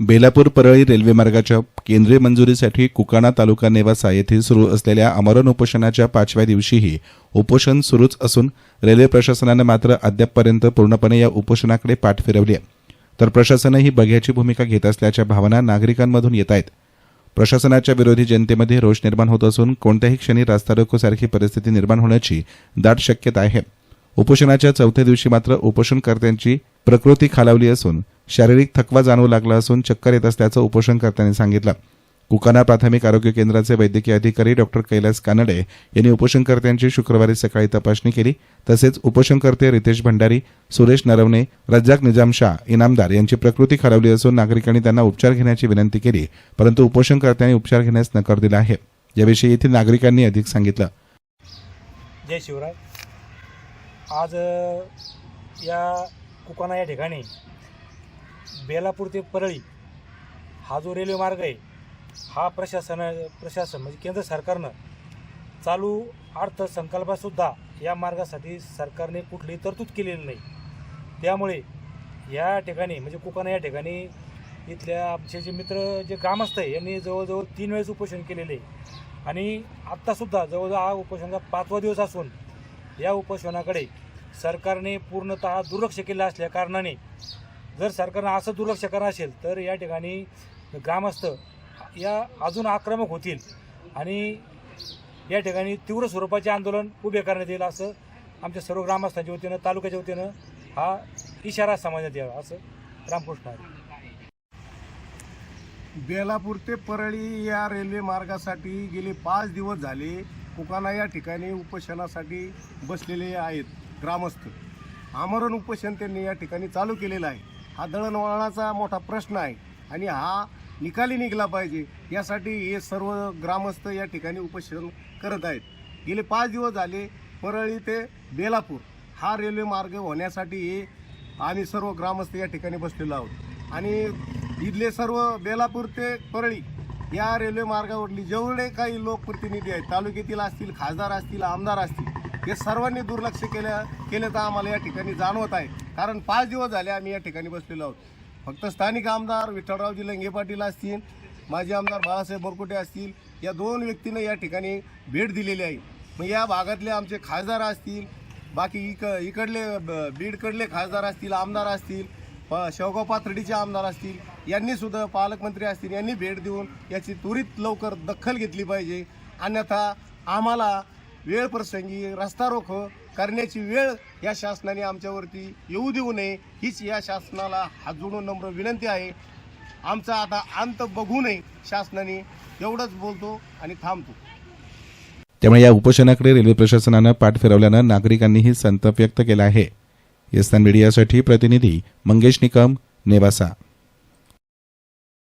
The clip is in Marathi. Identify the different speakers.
Speaker 1: बेलापूर परळी रेल्वे मार्गाच्या केंद्रीय मंजुरीसाठी कुकाणा तालुका नेवासा येथे सुरू असलेल्या आमरण उपोषणाच्या पाचव्या दिवशीही उपोषण सुरूच असून रेल्वे प्रशासनानं मात्र अद्यापपर्यंत पूर्णपणे या उपोषणाकडे पाठ फिरवली आहे. तर प्रशासनही बघ्याची भूमिका घेत असल्याच्या भावना नागरिकांमधून येत आहेत. प्रशासनाच्या विरोधी जनतेमध्ये रोष निर्माण होत असून कोणत्याही क्षणी रास्ता रोकोसारखी परिस्थिती निर्माण होण्याची दाट शक्यता आहे. उपोषणाच्या चौथ्या दिवशी मात्र उपोषणकर्त्यांची प्रकृती खालावली असून शारीरिक थकवा जाणवू लागला असून चक्कर येत असल्याचं उपोषणकर्त्यांनी सांगितलं. कुकाना प्राथमिक आरोग्य केंद्राचे वैद्यकीय अधिकारी डॉक्टर कैलास कानडे यांनी उपोषणकर्त्यांची शुक्रवारी सकाळी तपासणी केली. तसेच उपोषणकर्ते रितेश भंडारी सुरेश नरवणे रज्जाक निजाम शाह इनामदार यांची प्रकृती खालावली असून नागरिकांनी त्यांना उपचार घेण्याची विनंती केली परंतु उपोषणकर्त्यांनी उपचार घेण्यास नकार दिला आहे. याविषयी येथील नागरिकांनी अधिक सांगितलं.
Speaker 2: जय शिवराय. आज या कुकाना या ठिकाणी बेलापूर ते परळी हा जो रेल्वे मार्ग आहे हा प्रशासन प्रशासन म्हणजे केंद्र सरकारनं चालू अर्थसंकल्पातसुद्धा या मार्गासाठी सरकारने कुठलीही तरतूद केलेली नाही. त्यामुळे या ठिकाणी म्हणजे कुकाना या ठिकाणी इथल्या आमचे जे मित्र जे ग्रामस्थ आहे यांनी जवळजवळ तीन वेळेस उपोषण केलेले आहे. आणि आत्तासुद्धा जवळजवळ हा उपोषणाचा पाचवा दिवस असून या उपोषणाकडे सरकारने पूर्णतः दुर्लक्ष केलं असल्या कारणाने जर सरकारनं असं दुर्लक्ष करणार असेल तर या ठिकाणी ग्रामस्थ या अजून आक्रमक होतील आणि या ठिकाणी तीव्र स्वरूपाचे आंदोलन उभे करण्यात येईल असं आमच्या सर्व ग्रामस्थांच्या वतीनं तालुक्याच्या वतीनं हा इशारा समाजात यावा असं रामकृष्ण आहे.
Speaker 3: बेलापूर ते परळी या रेल्वे मार्गासाठी गेले पाच दिवस झाले. कुकाना या ठिकाणी उपोषणासाठी बसलेले आहेत ग्रामस्थ. आमरण उपोषण त्यांनी या ठिकाणी चालू केलेलं आहे. हा दळणवळणाचा मोठा प्रश्न आहे आणि हा निकाली निघला पाहिजे. यासाठी हे सर्व ग्रामस्थ या ठिकाणी उपोषण करत आहेत. गेले पाच दिवस झाले परळी ते बेलापूर हा रेल्वे मार्ग होण्यासाठी हे आम्ही सर्व ग्रामस्थ या ठिकाणी बसलेलो आहोत. आणि इथले सर्व बेलापूर ते परळी या रेल्वे मार्गावरली जेवढे काही लोकप्रतिनिधी आहेत तालुक्यातील असतील खासदार असतील आमदार असतील हे सर्वांनी दुर्लक्ष केल्या केलं तर आम्हाला या ठिकाणी जाणवत आहे. कारण पाच दिवस झाले आम्ही या ठिकाणी बसलेलो आहोत. फक्त स्थानिक आमदार विठ्ठलरावजी लंगे पाटील असतील माजी आमदार बाळासाहेब बोरकुटे असतील या दोन व्यक्तींना या ठिकाणी भेट दिलेली आहे. मग या भागातले आमचे खासदार असतील बाकी इक इकडले ब- बीडकडले खासदार असतील आमदार असतील शेवगाव पाथर्डीचे आमदार असतील यांनी सुद्धा पालकमंत्री असतील यांनी भेट देऊन याची त्वरित लवकर दखल घेतली पाहिजे. अन्यथा आम्हाला वेळ प्रसंगी रस्ता रोखो करण्याची वेळ या शासनाने आमच्यावरती येऊ देऊ नये हीच या शासनाला हात जोडून नम्र विनंती आहे. आमचा आता अंत बघू नये शासनाने एवढंच बोलतो आणि थांबतो.
Speaker 1: त्यामुळे या उपोषणाकडे रेल्वे प्रशासनानं पाठ फिरवल्यानं नागरिकांनीही संताप व्यक्त केला आहे. यस्तान मीडियासाठी प्रतिनिधी मंगेश निकम नेवासा.